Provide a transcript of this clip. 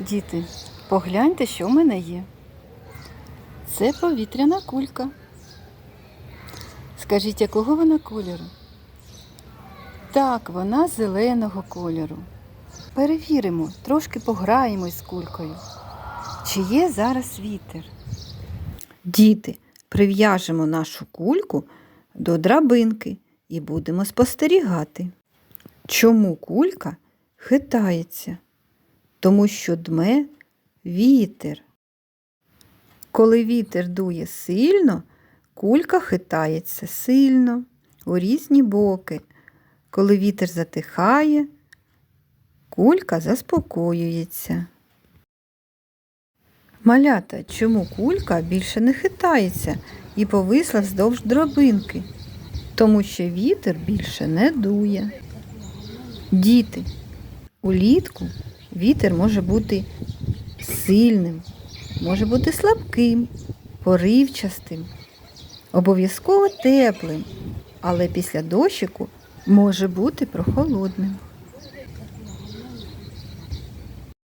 Діти, погляньте, що в мене є. Це повітряна кулька. Скажіть, якого вона кольору? Так, вона зеленого кольору. Перевіримо, трошки пограємось з кулькою. Чи є зараз вітер? Діти, прив'яжемо нашу кульку до драбинки і будемо спостерігати. Чому кулька хитається? Тому що дме вітер. Коли вітер дує сильно, кулька хитається сильно у різні боки. Коли вітер затихає, кулька заспокоюється. Малята, чому кулька більше не хитається і повисла вздовж дробинки? Тому що вітер більше не дує. Діти, улітку вітер може бути сильним, може бути слабким, поривчастим, обов'язково теплим, але після дощику може бути прохолодним.